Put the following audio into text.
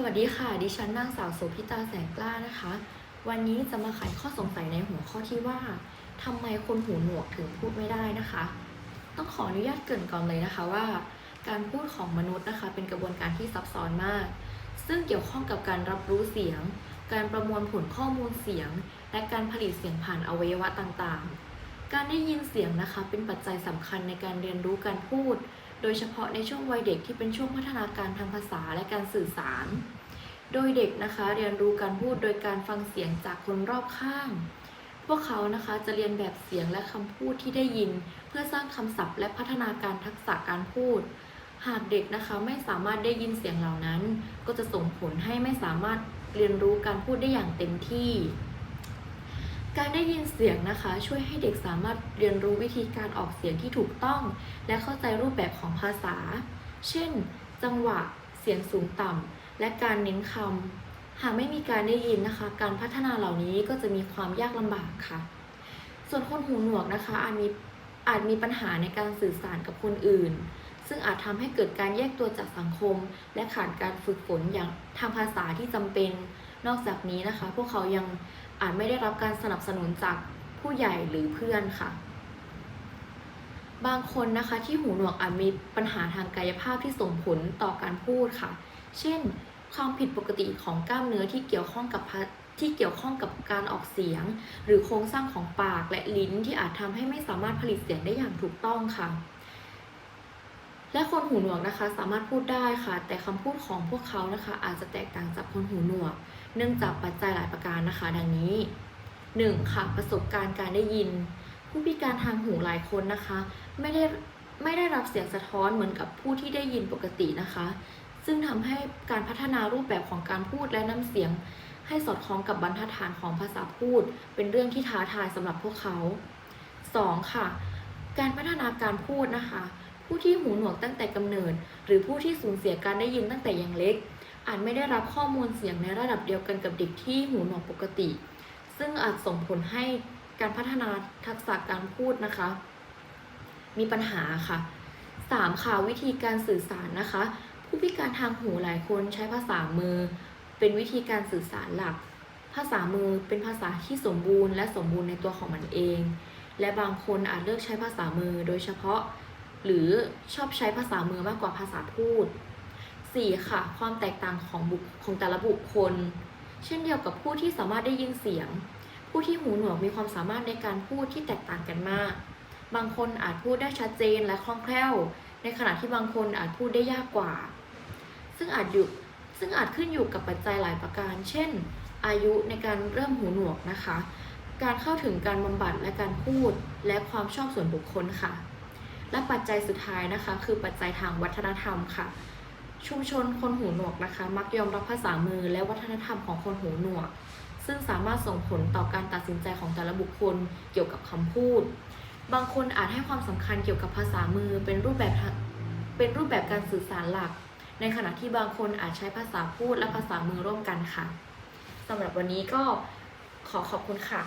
สวัสดีค่ะ ดิฉันนางสาวโสภิตาแสงกล้านะคะ วันนี้จะมาไขข้อสงสัยในหัวข้อที่ว่าทำไมคนหูหนวกถึงพูดไม่ได้นะคะ ต้องขออนุญาตเกริ่นก่อนเลยนะคะว่า การพูดของมนุษย์นะคะ เป็นกระบวนการที่ซับซ้อนมาก ซึ่งเกี่ยวข้องกับการรับรู้เสียง การประมวลผลข้อมูลเสียง และการผลิตเสียงผ่านอวัยวะต่างๆ การได้ยินเสียงนะคะ เป็นปัจจัยสำคัญในการเรียนรู้การพูด โดยเฉพาะในช่วงวัยเด็กที่เป็นช่วงพัฒนาการทางภาษาและการสื่อสาร โดยเด็กนะคะเรียนรู้การพูดโดยการฟังเสียงจากคนรอบข้าง พวกเขานะคะจะเรียนแบบเสียงและคำพูดที่ได้ยิน เพื่อสร้างคำศัพท์และพัฒนาการทักษะการพูด หากเด็กนะคะไม่สามารถได้ยินเสียงเหล่านั้น ก็จะส่งผลให้ไม่สามารถเรียนรู้การพูดได้อย่างเต็มที่ การได้ยินเสียงนะคะ ช่วยให้เด็กสามารถเรียนรู้วิธีการออกเสียงที่ถูกต้อง และเข้าใจรูปแบบของภาษา เช่น จังหวะ เสียงสูงต่ำ และการเน้นคำ หากไม่มีการได้ยินนะคะ การพัฒนาเหล่านี้ก็จะมีความยากลำบากค่ะ ส่วนคนหูหนวกนะคะอาจมีอาจมีปัญหาในการสื่อสารกับคนอื่น ซึ่งอาจทำให้เกิดการแยกตัวจากสังคม และขาดการฝึกฝนอย่างทางภาษาที่จำเป็น นอกจากนี้นะคะ พวกเขายัง อาจไม่ได้รับการสนับสนุนจากผู้ใหญ่หรือเพื่อนค่ะ บางคนนะคะที่หูหนวกอาจมีปัญหาทางกายภาพที่ส่งผลต่อการพูดค่ะ เช่น ความผิดปกติของกล้ามเนื้อที่เกี่ยวข้องกับพที่เกี่ยวข้องกับการออกเสียง หรือโครงสร้างของปากและลิ้นที่อาจทำให้ไม่สามารถผลิตเสียงได้อย่างถูกต้องค่ะ และคนหูหนวกนะคะสามารถพูดได้ค่ะ แต่คำพูดของพวกเขานะคะ อาจจะแตกต่างจากคนหูหนวก เนื่องจากปัจจัยหลายประการนะคะ ดังนี้ 1. ค่ะประสบการณ์การได้ยิน ผู้พิการทางหูหลายคนนะคะ ไม่ได้ไม่ได้รับเสียงสะท้อนเหมือนกับผู้ที่ได้ยินปกตินะคะ ซึ่งทำให้การพัฒนารูปแบบของการพูดและน้ำเสียง ให้สอดคล้องกับบรรทัดฐานของภาษาพูด เป็นเรื่องที่ท้าทายสำหรับพวกเขา 2. ค่ะ การพัฒนาการพูดนะคะ ผู้ที่หูหนวกตั้งแต่กำเนิด หรือผู้ที่สูญเสียการได้ยินตั้งแต่ยังเล็ก อาจไม่ได้รับข้อมูลเสียงในระดับเดียวกันกับเด็กที่หูหนวกปกติ ซึ่งอาจส่งผลให้การพัฒนาทักษะการพูดนะคะ มีปัญหาค่ะ 3. ค่ะวิธีการสื่อสารนะคะ ผู้พิการทางหูหลายคนใช้ภาษามือ เป็นวิธีการสื่อสารหลัก ภาษามือเป็นภาษาที่สมบูรณ์และสมบูรณ์ในตัวของมันเอง และบางคนอาจเลือกใช้ภาษามือโดยเฉพาะ หรือชอบใช้ภาษามือมากกว่าภาษาพูด 4. ค่ะ ความแตกต่างของบุคของแต่ละบุคคล เช่นเดียวกับผู้ที่สามารถได้ยินเสียง ผู้ที่หูหนวกมีความสามารถในการพูดที่แตกต่างกันมาก บางคนอาจพูดได้ชัดเจนและคล่องแคล่ว ในขณะที่บางคนอาจพูดได้ยากกว่า ซึ่งอาจอยู่ซึ่งอาจขึ้นอยู่กับปัจจัยหลายประการ เช่น อายุในการเริ่มหูหนวกนะคะ การเข้าถึงการบำบัดและการพูด และความชอบส่วนบุคคลค่ะ และปัจจัยสุดท้ายนะคะ คือปัจจัยทางวัฒนธรรมค่ะ ชุมชนคนหูหนวกนะคะ มักยอมรับภาษามือและวัฒนธรรมของคนหูหนวก ซึ่งสามารถส่งผลต่อการตัดสินใจของแต่ละบุคคลเกี่ยวกับคำพูด บางคนอาจให้ความสำคัญเกี่ยวกับภาษามือเป็นรูปแบบเป็นรูปแบบการสื่อสารหลัก ในขณะที่บางคนอาจใช้ภาษาพูดและภาษามือร่วมกันค่ะสำหรับวันนี้ก็ขอขอบคุณค่ะ